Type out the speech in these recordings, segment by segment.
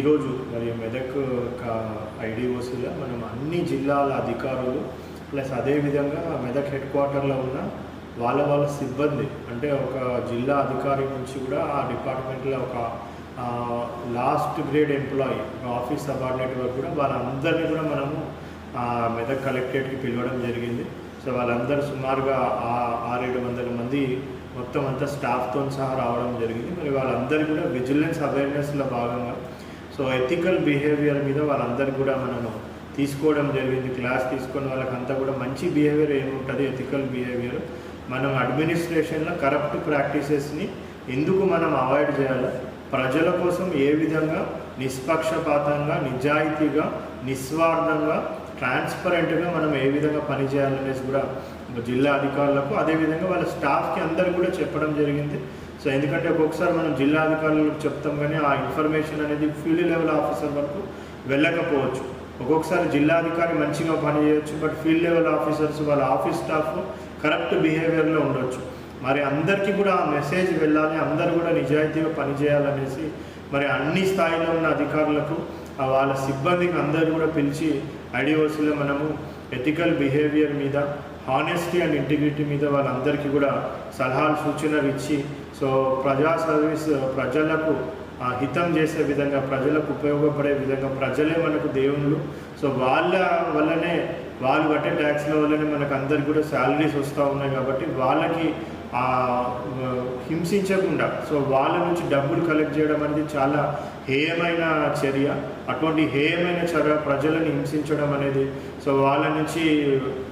ఈరోజు మరి మెదక్ ఐడిఓసీలో మనం అన్ని జిల్లాల అధికారులు ప్లస్ అదేవిధంగా మెదక్ హెడ్ క్వార్టర్లో ఉన్న వాళ్ళ వాళ్ళ సిబ్బంది అంటే ఒక జిల్లా అధికారి నుంచి కూడా ఆ డిపార్ట్మెంట్లో ఒక లాస్ట్ గ్రేడ్ ఎంప్లాయీ ఒక ఆఫీస్ సబార్డినేట్ వరకు కూడా వాళ్ళందరినీ కూడా మనము మెదక్ కలెక్టరేట్కి పిలవడం జరిగింది. సో వాళ్ళందరూ సుమారుగా ఆరేడు వందల మంది మొత్తం అంతా స్టాఫ్తో సహా రావడం జరిగింది. మరి వాళ్ళందరూ కూడా విజిలెన్స్ అవేర్నెస్లో భాగంగా సో ఎథికల్ బిహేవియర్ మీద వాళ్ళందరూ కూడా మనము తీసుకోవడం జరిగింది. క్లాస్ తీసుకున్న వాళ్ళకంతా కూడా మంచి బిహేవియర్ ఏముంటుంది? ఎథికల్ బిహేవియర్ మనం అడ్మినిస్ట్రేషన్లో కరప్ట్ ప్రాక్టీసెస్ని ఎందుకు మనం అవాయిడ్ చేయాలి? ప్రజల కోసం ఏ విధంగా నిష్పక్షపాతంగా నిజాయితీగా నిస్వార్థంగా ట్రాన్స్పరెంట్గా మనం ఏ విధంగా పనిచేయాలనేసి కూడా జిల్లా అధికారులకు అదేవిధంగా వాళ్ళ స్టాఫ్కి అందరు కూడా చెప్పడం జరిగింది. సో ఎందుకంటే ఒక్కొక్కసారి మనం జిల్లా అధికారులకు చెప్తాం కానీ ఆ ఇన్ఫర్మేషన్ అనేది ఫీల్డ్ లెవెల్ ఆఫీసర్ వరకు వెళ్ళకపోవచ్చు. ఒక్కొక్కసారి జిల్లా అధికారి మంచిగా పనిచేయవచ్చు బట్ ఫీల్డ్ లెవెల్ ఆఫీసర్స్ వాళ్ళ ఆఫీస్ స్టాఫ్ కరెక్ట్ బిహేవియర్లో ఉండొచ్చు. మరి అందరికీ కూడా ఆ మెసేజ్ వెళ్ళాలి అందరూ కూడా నిజాయితీగా పనిచేయాలనేసి మరి అన్ని స్థాయిలో ఉన్న అధికారులకు వాళ్ళ సిబ్బందికి అందరూ కూడా పిలిచి ఐడిఓసిలో మనము ఎథికల్ బిహేవియర్ మీద హానెస్టీ అండ్ ఇంటిగ్రిటీ మీద వాళ్ళందరికీ కూడా సలహాలు సూచనలు ఇచ్చి సో ప్రజా సర్వీస్ ప్రజలకు హితం చేసే విధంగా ప్రజలకు ఉపయోగపడే విధంగా ప్రజలే మనకు దేవుళ్ళు. సో వాళ్ళ వల్లనే వాళ్ళు కట్టే ట్యాక్స్ల వల్లనే మనకు అందరికి కూడా శాలరీస్ వస్తూ ఉన్నాయి కాబట్టి వాళ్ళకి హింసించకుండా సో వాళ్ళ నుంచి డబ్బులు కలెక్ట్ చేయడం అనేది చాలా హేయమైన చర్య. అటువంటి హేయమైన చర్య ప్రజలను హింసించడం అనేది సో వాళ్ళ నుంచి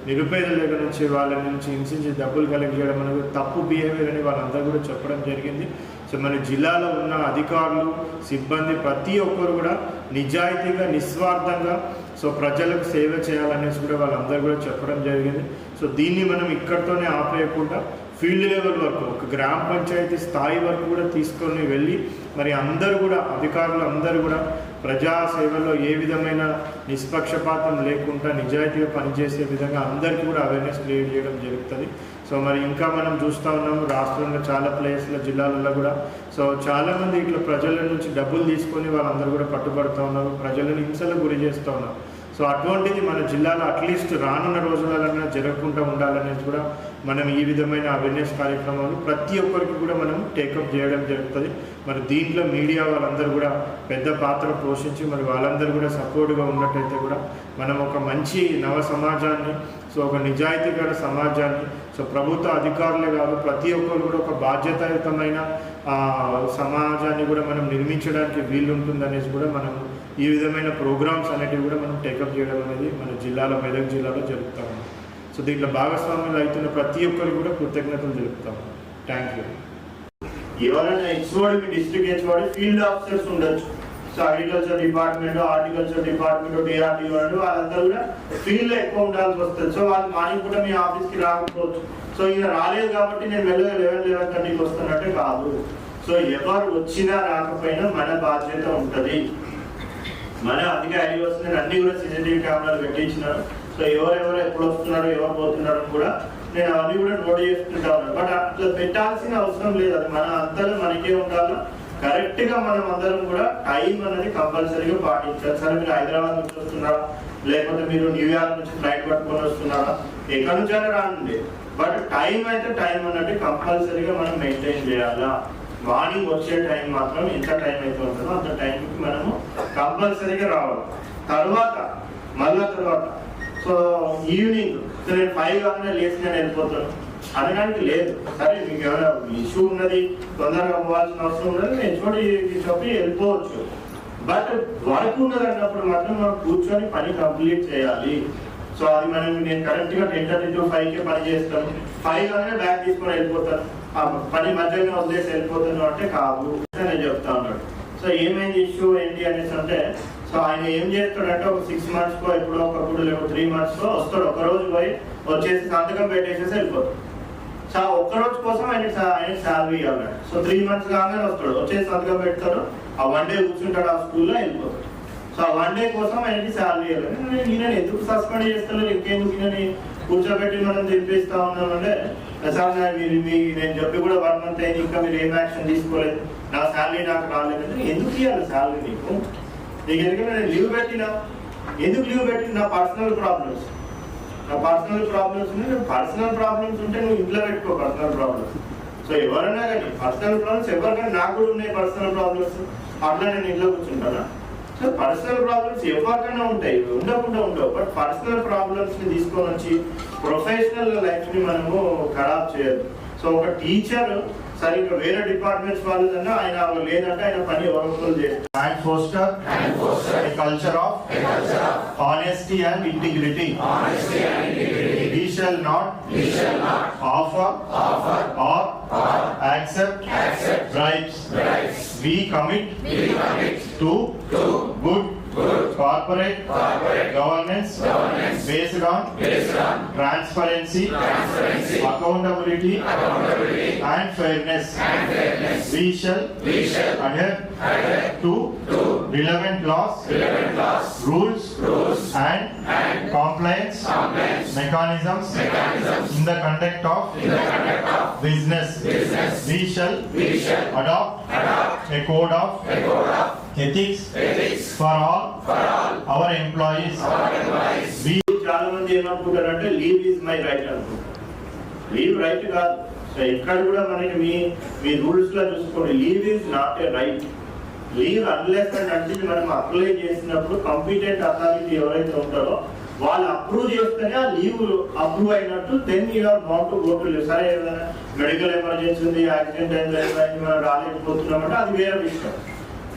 నిరుపేదల దగ్గర నుంచి వాళ్ళ నుంచి హింసించి డబ్బులు కలెక్ట్ చేయడం అనేది తప్పు బిహేవియర్ అని వాళ్ళందరూ కూడా చెప్పడం జరిగింది. సో మన జిల్లాలో ఉన్న అధికారులు సిబ్బంది ప్రతి ఒక్కరు కూడా నిజాయితీగా నిస్వార్థంగా సో ప్రజలకు సేవ చేయాలనేసి కూడా వాళ్ళందరూ కూడా చెప్పడం జరిగింది. సో దీన్ని మనం ఇక్కడితోనే ఆపేయకుండా ఫీల్డ్ లెవెల్ వరకు ఒక గ్రామ పంచాయతీ స్థాయి వరకు కూడా తీసుకొని వెళ్ళి మరి అందరూ కూడా అధికారులు అందరూ కూడా ప్రజా సేవలో ఏ విధమైన నిష్పక్షపాతం లేకుండా నిజాయితీగా పనిచేసే విధంగా అందరికీ కూడా అవేర్నెస్ క్రియేట్ చేయడం జరుగుతుంది. సో మరి ఇంకా మనం చూస్తూ ఉన్నాము రాష్ట్రంలో చాలా ప్లేస్ల జిల్లాలలో కూడా. సో చాలామంది ఇట్లా ప్రజల నుంచి డబ్బులు తీసుకొని వాళ్ళందరూ కూడా పట్టుబడుతూ ఉన్నారు ప్రజలను హింసలకు గురి చేస్తూ ఉన్నారు. సో అటువంటిది మన జిల్లాలో అట్లీస్ట్ రానున్న రోజులలో జరగకుండా ఉండాలనేది కూడా మనం ఈ విధమైన అవేర్నెస్ కార్యక్రమాలు ప్రతి ఒక్కరికి కూడా మనం టేకప్ చేయడం జరుగుతుంది. మరి దీంట్లో మీడియా వాళ్ళందరూ కూడా పెద్ద పాత్ర పోషించి మరి వాళ్ళందరూ కూడా సపోర్ట్గా ఉన్నట్టయితే కూడా మనం ఒక మంచి నవ సమాజాన్ని సో ఒక నిజాయితీగల సమాజాన్ని సో ప్రభుత్వ అధికారులే కాదు ప్రతి ఒక్కరు కూడా ఒక బాధ్యతాయుతమైన సమాజాన్ని కూడా మనం నిర్మించడానికి వీలు ఉంటుందనేసి కూడా మనం ఈ విధమైన ప్రోగ్రామ్స్ అనేటివి కూడా మనం టేకప్ చేయడం అనేది మన జిల్లాలో మెదక్ జిల్లాలో జరుగుతూ ఉన్నాం సో దీంట్లో భాగస్వాములు అవుతున్న ప్రతి ఒక్కరికి కూడా కృతజ్ఞతలు తెలుపుతాం. థ్యాంక్ యూ ఎవరైనా HOD district HOD field officers ఉండొచ్చు. So agriculture department horticulture department DRDO వాళ్ళందరూ కూడా ఫీల్డ్ ఎక్కువ ఉండాల్సి వస్తుంది. సో వాళ్ళు మార్నింగ్ కూడా మీ ఆఫీస్కి రాకపోవచ్చు. సో ఈయన రాలేదు కాబట్టి నేను వెళ్ళగా లెవెన్ లెవెన్ థర్టీకి వస్తున్నట్టే కాదు. సో ఎవరు వచ్చినా రాకపోయినా మన బాధ్యత ఉంటుంది. మన అధిక ఐడి వస్తుంది అన్ని కూడా సీసీటీవీ కెమెరాలు పెట్టించినారు. సో ఎవరెవరు ఎప్పుడు వస్తున్నాడు ఎవరు పోతున్నాడు కూడా నేను అవన్నీ కూడా నోట్ చేసుకుంటా ఉన్నాను. బట్ అట్లా పెట్టాల్సిన అవసరం లేదు. అది మన అంతలో మనకే ఉండాలి? కరెక్ట్గా మనం అందరం కూడా టైం అనేది కంపల్సరీగా పాటించాలి. సరే మీరు హైదరాబాద్ నుంచి వస్తున్నారా? లేకపోతే మీరు న్యూయార్క్ నుంచి ఫ్లైట్ పట్టుకొని వస్తున్నారా? ఎక్కడి నుంచైనా రాండి. బట్ టైం అయితే టైం అన్నట్టు కంపల్సరీగా మనం మెయింటైన్ చేయాలా? మార్నింగ్ వచ్చే టైం మాత్రం ఎంత టైం అయితే ఉంటుందో అంత టైంకి మనము కంపల్సరీగా రావాలి. తర్వాత మళ్ళా తర్వాత సో ఈవినింగ్ సో నేను ఫైవ్ కాగానే లేచి నేను వెళ్ళిపోతాను. అనడానికి లేదు. సరే మీకు ఏమైనా ఇష్యూ ఉన్నది తొందరగా పోవాల్సిన అవసరం ఉన్నది నేను చూడి చెప్పి వెళ్ళిపోవచ్చు. బట్ వర్క్ ఉన్నది అన్నప్పుడు మాత్రం మనం కూర్చొని పని కంప్లీట్ చేయాలి. సో అది మనం నేను కరెక్ట్గా టెన్ థర్టీ టు ఫైవ్ కే పని చేస్తాను. ఫైవ్ గానే బ్యాగ్ తీసుకొని వెళ్ళిపోతాను. ఆ పని మధ్యలో వదిలేసి వెళ్ళిపోతాను అంటే కాదు. అని నేను చెప్తా ఉన్నాడు. సో ఏమైంది ఇష్యూ ఏంటి అనేసి అంటే సో ఆయన ఏం చేస్తాడంటే ఒక సిక్స్ మంత్స్ కో ఎప్పుడో ఒకప్పుడు లేకపోతే త్రీ మంత్స్ కో వస్తాడు. ఒక రోజు పోయి వచ్చేసి సంతకం పెట్టేసేసి వెళ్ళిపోతాడు. సో ఆ ఒక్క రోజు కోసం ఆయన ఆయన శాలరీ ఇవ్వాలి సో త్రీ మంత్స్ కాగానే వస్తాడు. వచ్చేసి సంతకం పెడతాడు. ఆ వన్ డే కూర్చుంటాడు ఆ స్కూల్లో వెళ్ళిపోతాడు. సో ఆ వన్ డే కోసం ఆయనకి శాలరీ ఇవ్వాలి నేను ఈయన ఎందుకు సస్పెండ్ చేస్తాను? ఇంకెందుకు ఈయనని కూర్చోబెట్టి మనం తెప్పిస్తా ఉన్నామంటే సార్ నా మీరు మీ నేను చెప్పి కూడా వన్ మంత్ అయింది. ఇంకా మీరు ఏం యాక్షన్ తీసుకోలేదు. నా శాలరీ నాకు రాలేదు. ఎందుకు ఇవ్వాలి శాలరీ నీకు? నీకు ఎందుకంటే నేను లీవ్ పెట్టినా? ఎందుకు లీవ్ పెట్టిన? నా పర్సనల్ ప్రాబ్లమ్స్. నా పర్సనల్ ప్రాబ్లమ్స్ ఉన్నాయి పర్సనల్ ప్రాబ్లమ్స్ ఉంటే నువ్వు ఇంట్లో పెట్టుకో పర్సనల్ ప్రాబ్లమ్స్. సో ఎవరైనా కానీ పర్సనల్ ప్రాబ్లమ్స్ ఎవరికైనా నాకు కూడా ఉన్నాయి పర్సనల్ ప్రాబ్లమ్స్. అట్లా నేను ఇంట్లో కూర్చుంటానా? సో పర్సనల్ ప్రాబ్లమ్స్ ఎవరికైనా ఉంటాయి ఉండకుండా ఉండవు. బట్ పర్సనల్ ప్రాబ్లమ్స్ని తీసుకొని వచ్చి ప్రొఫెషనల్ లైఫ్ని మనము ఖరాబ్ చేయదు సో ఒక టీచర్ సరే ఇక్కడ వేరే డిపార్ట్మెంట్స్ వాళ్ళు కన్నా ఆయన లేదంటే ఆయన పని ఎవరూ చేస్టర్ culture of honesty and integrity not offer or accept bribes we commit to corporate, corporate governance, governance based on, based on transparency, transparency accountability, accountability and fairness. And fairness. We shall, we shall adhere, adhere to, to relevant laws, relevant laws rules, rules and, and compliance, compliance mechanisms, mechanisms in the conduct of, in the conduct of business. business. We shall, we shall adopt, adopt a code of ethics for all our employees. We చాలా మంది ఏమనుకుంటారంటే leave is my right అనుకుంటారు. Leave right కాదు. So ఎక్కడ కూడా మనకి మీ మీ రూల్స్లో చూసుకోండి. Leave is not a right leave unless and అంటే మనం అప్లై చేసినప్పుడు కంపిటెంట్ అథారిటీ ఎవరైతే ఉంటారో వాళ్ళు అప్రూవ్ చేస్తేనే ఆ లీవ్ అప్రూవ్ అయినట్టు then you're bound to go to leave సరే ఏదైనా మెడికల్ ఎమర్జెన్సీ ఉంది యాక్సిడెంట్ అయింది అయింది, మనం రాలేకపోతున్నామంటే అది వేరే విషయం.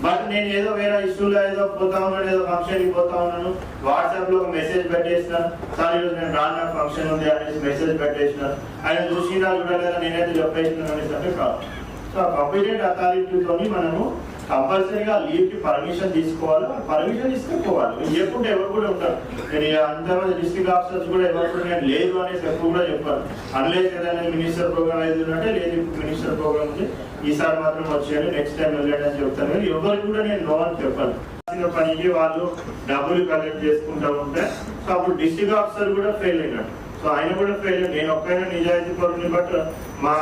బట్ నేను ఏదో వేరే ఇష్యూలో ఏదో పోతా ఉన్నాను ఏదో ఫంక్షన్కి పోతా ఉన్నాను వాట్సాప్లో ఒక మెసేజ్ పెట్టేసిన సార్ ఈరోజు నేను రాను నాకు ఫంక్షన్ ఉంది అనేసి మెసేజ్ పెట్టేసిన ఆయన చూసినా చూడలేదా నేనైతే చెప్పేసినాను అనేసి అంటే కాదు. సో కంపిటెంట్ అథారిటీతో మనము కంపల్సరీగా లీవ్కి పర్మిషన్ తీసుకోవాలి. పర్మిషన్ ఇస్తే పోవాలి ఎవరు కూడా ఉంటారు. నేను అంతమంది డిస్ట్రిక్ట్ ఆఫీసర్స్ కూడా ఎవరు కూడా నేను లేదు అనేసి ఎప్పుడు కూడా చెప్పాను. అన్లేదు ఏదైనా మినిస్టర్ ప్రోగ్రామ్ అయితే అంటే లేదు మినిస్టర్ ప్రోగ్రామ్ ఉంది. ఈసారి మాత్రం వచ్చాను నెక్స్ట్ టైం వెళ్ళాడు అని చెప్తాను. కానీ ఎవరికి కూడా నేను నో అని చెప్పాను. పనికి వాళ్ళు డబ్బులు కలెక్ట్ చేసుకుంటా ఉంటే సో అప్పుడు డిస్ట్రిక్ట్ ఆఫీసర్ కూడా ఫెయిల్ అయినాడు. సో ఆయన కూడా ఫెయిల్ నేను ఒక్కైనా నిజాయితీ పరుని బట్ మా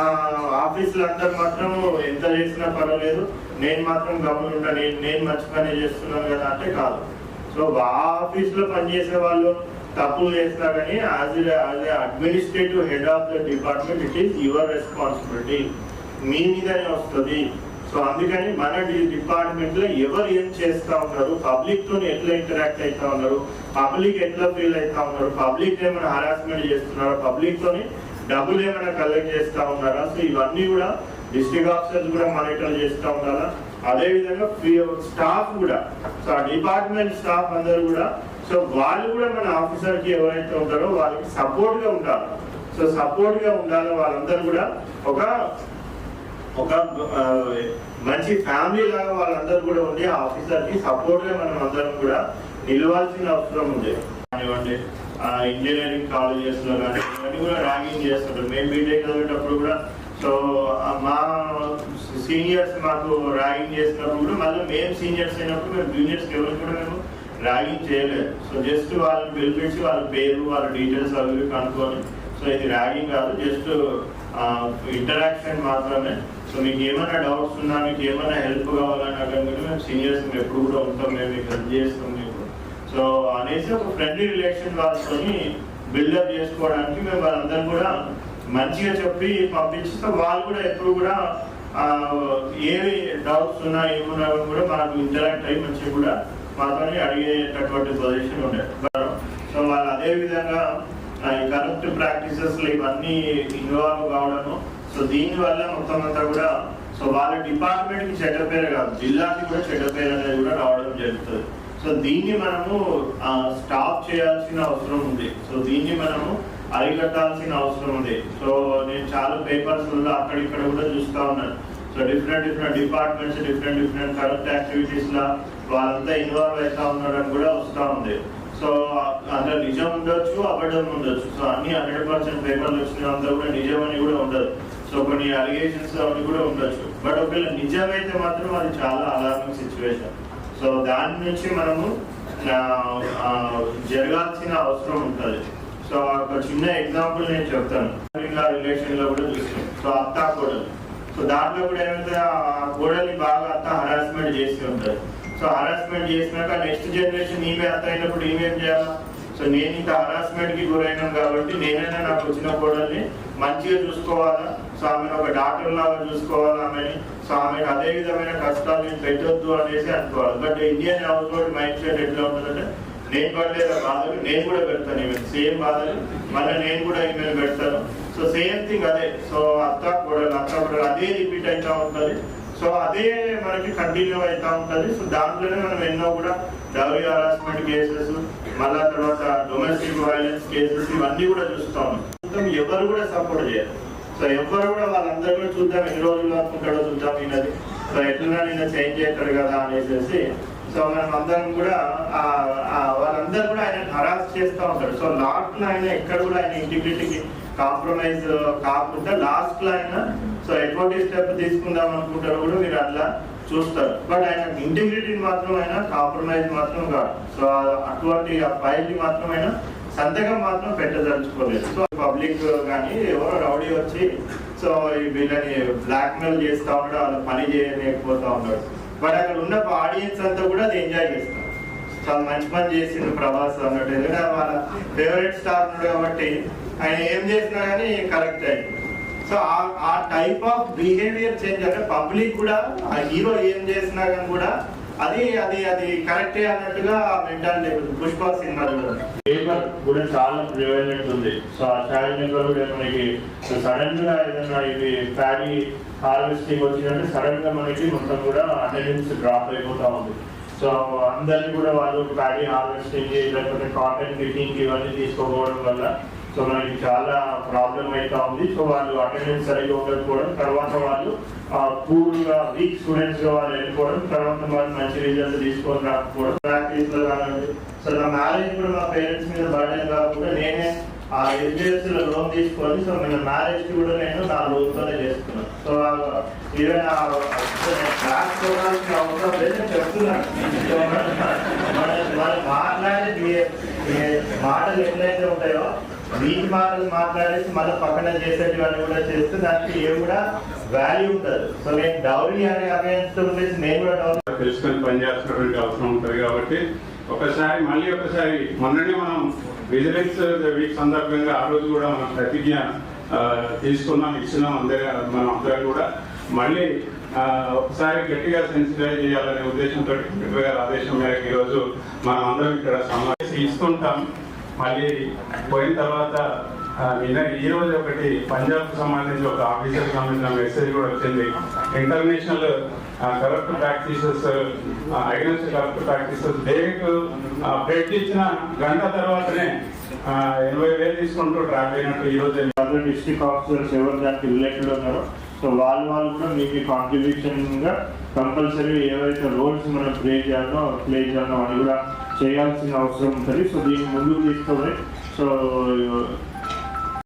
ఆఫీసులు అందరు మాత్రం ఎంత చేసినా పర్వాలేదు. నేను మాత్రం గమనుంటా నేను నేను మంచి పని చేస్తున్నాను కదా అంటే కాదు. సో ఆ ఆఫీస్లో పనిచేసే వాళ్ళు తప్పులు చేసినా కానీ as as administrative head of the department it is your responsibility మీ మీదనే వస్తుంది. సో అందుకని మన డిపార్ట్మెంట్లో ఎవరు ఏం చేస్తా ఉన్నారు పబ్లిక్తో ఎట్లా ఇంటరాక్ట్ అవుతా ఉన్నారు పబ్లిక్ ఎట్లా ఫీల్ అవుతా ఉన్నారు పబ్లిక్ ఏమైనా హరాస్మెంట్ చేస్తున్నారు పబ్లిక్ తోని డబ్బులు ఏమైనా కలెక్ట్ చేస్తూ ఉన్నారా? సో ఇవన్నీ కూడా డిస్ట్రిక్ట్ ఆఫీసర్స్ కూడా మానిటర్ చేస్తూ ఉండాలా? అదేవిధంగా స్టాఫ్ కూడా. సో ఆ డిపార్ట్మెంట్ స్టాఫ్ అందరూ కూడా సో వాళ్ళు కూడా మన ఆఫీసర్కి ఎవరైతే ఉంటారో వాళ్ళకి సపోర్ట్గా ఉండాలి. సో సపోర్ట్గా ఉండాలి వాళ్ళందరూ కూడా. ఒక ఒక మంచి ఫ్యామిలీ లాగా వాళ్ళందరూ కూడా ఉండి ఆఫీసర్కి సపోర్ట్గా మనం అందరం కూడా నిలవాల్సిన అవసరం ఉంది. కానివ్వండి ఇంజనీరింగ్ కాలేజెస్లో కానీ ఇవన్నీ కూడా ర్యాగింగ్ చేస్తుంటారు. మేము బీటెక్ చదివేటప్పుడు కూడా సో మా సీనియర్స్ మాకు ర్యాగింగ్ చేసినప్పుడు కూడా మళ్ళీ మేము సీనియర్స్ అయినప్పుడు మేము జూనియర్స్ ఎవరికి కూడా మేము ర్యాగింగ్ చేయలేదు. సో జస్ట్ వాళ్ళని పిలిపించి వాళ్ళ పేరు వాళ్ళ డీటెయిల్స్ అవి కనుక్కొని సో ఇది ర్యాగింగ్ కాదు జస్ట్ ఇంటరాక్షన్ మాత్రమే. సో మీకు ఏమైనా డౌట్స్ ఉన్నా మీకు ఏమైనా హెల్ప్ కావాలన్నా కానీ కూడా మేము సీనియర్స్ ఎప్పుడు కూడా ఉంటాం మేము మీకు హెల్ప్ చేస్తాం మీకు సో అనేసి ఒక ఫ్రెండ్లీ రిలేషన్ వాళ్ళతోని బిల్డప్ చేసుకోవడానికి మేము వాళ్ళందరం కూడా మంచిగా చెప్పి పంపించి వాళ్ళు కూడా ఎప్పుడు కూడా ఏవి డౌట్స్ ఉన్నా ఏమున్నా కూడా మనకు ఇంటరాక్ట్ అయ్యి మంచిగా కూడా మాతోని అడిగేటటువంటి పొజిషన్ ఉండే. సో వాళ్ళు అదే విధంగా ఈ కరప్ట్ ప్రాక్టీసెస్ ఇవన్నీ ఇన్వాల్వ్ కావడము. సో దీనివల్ల మొత్తం అంతా కూడా సో వాళ్ళ డిపార్ట్మెంట్కి చెడ్డ పేరు కాదు జిల్లాకి కూడా చెడ్డ పేరు అనేది కూడా రావడం జరుగుతుంది. సో దీన్ని మనము స్టాప్ చేయాల్సిన అవసరం ఉంది. సో దీన్ని మనము అరికట్టాల్సిన అవసరం ఉంది. సో నేను చాలా పేపర్స్ అక్కడిక్కడ కూడా చూస్తా ఉన్నాను. So different different departments different different correct activities లా వాళ్ళంతా ఇన్వాల్వ్ అవుతా ఉన్నారని కూడా వస్తూ ఉంది. సో అందులో నిజం ఉండొచ్చు అబద్ధం ఉండొచ్చు. సో అన్ని హండ్రెడ్ పర్సెంట్ పేపర్లు వచ్చినంతా కూడా నిజం అని కూడా ఉండదు. సో కొన్ని అలిగేషన్స్ అవి కూడా ఉండొచ్చు. బట్ ఒకవేళ నిజమైతే మాత్రం అది చాలా అలార్మింగ్ సిచ్యువేషన్ సో దాని నుంచి మనము జరగాల్సిన అవసరం ఉంటుంది. సో ఒక చిన్న ఎగ్జాంపుల్ నేను చెప్తాను. రిలేషన్లో కూడా చూస్తాం. సో అత్త కోడలు సో దాంట్లో కూడా ఏమైతే ఆ కోడల్ని బాగా అత్త హరాస్మెంట్ చేసి ఉంటారు సో హరాస్మెంట్ చేసినాక నెక్స్ట్ జనరేషన్ ఈమె అత్త అయినప్పుడు ఈమె చేయాలా? సో నేను ఇంత హరాస్మెంట్కి గురైనాను కాబట్టి నేనైనా నాకు వచ్చిన కోడల్ని మంచిగా చూసుకోవాలా? సో ఆమెను ఒక డాక్టర్ లాగా చూసుకోవాలా ఆమెని? సో ఆమెకు అదే విధమైన కష్టాలు నేను పెట్టొద్దు అనేసి అనుకోవాలి. But Indian household mindset ఎట్లా ఉంటుందంటే నేను పడలేదు బాధలు నేను కూడా పెడతాను. ఈమె సేమ్ బాధలు మళ్ళీ నేను కూడా ఈమె పెడతాను. సో సేమ్ థింగ్ అదే. సో అత్త కూడా అత్త కూడా అదే రిపీట్ అవుతూ ఉంటుంది. సో అదే మనకి కంటిన్యూ అవుతూ ఉంటుంది. సో దాంట్లోనే మనం ఎన్నో కూడా డౌరీ హరాస్మెంట్ కేసెస్ మళ్ళా తర్వాత డొమెస్టిక్ వైలెన్స్ కేసెస్ ఇవన్నీ కూడా చూస్తాము మొత్తం ఎవరు కూడా సపోర్ట్ చేయరు. సో ఎవరు కూడా వాళ్ళందరూ కూడా చూద్దాం ఎన్ని రోజులు అనుకుంటాడో చూద్దాం ఈయనది. సో ఎట్లా నిన్న చేంజ్ చేస్తాడు కదా అనేసి సో మనం అందరం కూడా వాళ్ళందరూ కూడా ఆయన హరాస్ చేస్తూ ఉంటారు. సో లాస్ట్లో ఆయన ఎక్కడ కూడా ఆయన ఇంటిగ్రిటీకి కాంప్రమైజ్ కాకుండా లాస్ట్లో ఆయన సో ఎటువంటి స్టెప్ తీసుకుందాం అనుకుంటారు కూడా మీరు అట్లా చూస్తారు. బట్ ఆయన ఇంటిగ్రిటీని మాత్రం ఆయన కాంప్రమైజ్ మాత్రం కాదు. సో అటువంటి ఆ ఫైల్ మాత్రం ఆయన సంతకం మాత్రం పెట్టదలుచుకోలేదు. సో పబ్లిక్ కానీ ఎవరో రౌడీ వచ్చి సో వీళ్ళని బ్లాక్మెయిల్ చేస్తూ చేస్తా ఉన్నాడు వాళ్ళు పని చేయలేకపోతా ఉన్నాడు. బట్ అక్కడ ఉన్న ఆడియన్స్ అంతా కూడా అది ఎంజాయ్ చేస్తారు. చాలా మంచి పని చేసిండు ప్రభాస్ అన్నట్టు. ఎందుకంటే వాళ్ళ ఫేవరెట్ స్టార్ ఉన్నాడు కాబట్టి ఆయన ఏం చేసినా కానీ కరెక్ట్ అయింది సో ఆ- ఆ టైప్ ఆఫ్ బిహేవియర్ చేంజ్ అంటే పబ్లిక్ కూడా ఆ హీరో ఏం చేసినా కానీ కూడా అది అది అది కరెక్టే అన్నట్టుగా మెంటాలిటీ పుష్ప సినిమా పేపర్ కూడా చాలా ప్రివైలెంట్ ఉంది. సో ఆ చాయ్ కూడా మనకి సడన్గా ఏదైనా ఇది ప్యాడీ హార్వెస్టింగ్ వచ్చినట్టు సడన్గా మనకి మొత్తం కూడా అటెండెన్స్ డ్రాప్ అయిపోతా ఉంది. సో అందరినీ కూడా వాళ్ళు ప్యాడీ హార్వెస్టింగ్ లేకపోతే కాటన్ ఫిట్టింగ్ ఇవన్నీ తీసుకోపోవడం వల్ల సో మనకి చాలా ప్రాబ్లం అవుతా ఉంది. సో వాళ్ళు అటెండెన్స్ సరిగ్గా ఉండకపోవడం తర్వాత వాళ్ళు పూర్గా వీక్ స్టూడెంట్స్గా వాళ్ళు వెళ్ళిపోవడం తర్వాత వాళ్ళు మంచి రిజల్ట్ తీసుకొని రాకపోవడం. ప్రాక్టీస్లో కానివ్వండి. సో నా మ్యారేజ్ కూడా మా పేరెంట్స్ మీద బర్డెన్ కాకుండా నేనే ఆ ఎస్బిఎస్ లోన్ తీసుకొని సో మన మ్యారేజ్ కూడా నేను నా లోన్తోనే చేసుకున్నాను సో ఈవెన్ క్లాస్ చూడాల్సిన అవసరం లేదు నేను చెప్తున్నాను. సో మన- మాట్లాడే మీ- మీ మాటలు ఎట్లయితే ఉంటాయో వీటి మాటలు మాట్లాడేసి మళ్ళీ పక్కన చేసేటివన్నీ కూడా చేస్తే దానికి ఏం కూడా వాల్యూ ఉంటుంది. సో నేను డౌరీ అనే అవేన్స్ ఉండేసి నేను కూడా డౌరీ తెలుసుకొని పనిచేస్తున్నటువంటి అవసరం ఉంటుంది కాబట్టి ఒకసారి మళ్ళీ ఒకసారి మొన్ననే మనం విజిలెన్స్ వీక్ సందర్భంగా ఆ రోజు కూడా మనం ప్రతిజ్ఞ తీసుకున్నాం ఇచ్చినాం అందరి మనం అందరం కూడా. మళ్ళీ ఒకసారి గట్టిగా సెన్సిటైజ్ చేయాలనే ఉద్దేశంతో కలెక్టర్ గారి ఆదేశం మేరకు ఈరోజు మనం అందరం ఇక్కడ సమావేశం ఇస్తుంటాం. మళ్ళీ పోయిన తర్వాత నిన్న ఈ రోజు ఒకటి పంజాబ్ సంబంధించి ఒక ఆఫీసర్కి సంబంధించిన మెసేజ్ కూడా వచ్చింది. International corrupt practices against corrupt practices date bread ఇచ్చిన గంట తర్వాతనే ఎనభై వేలు తీసుకుంటూ ట్రాక్ అయినట్టు ఈ రోజు డిస్ట్రిక్ట్ ఆఫీసర్స్ ఎవరు దానికి రిలేటెడ్ ఉన్నారో సో వాళ్ళు వాళ్ళు కూడా మీకు కాంట్రిబ్యూషన్గా కంపల్సరీ ఏవైతే రోల్స్ మనం ప్లే చేయాలో ప్లే చేయాలో అని కూడా చేయాల్సిన అవసరం ఉంటుంది. సో దీన్ని ముందుకు తీసుకొని సో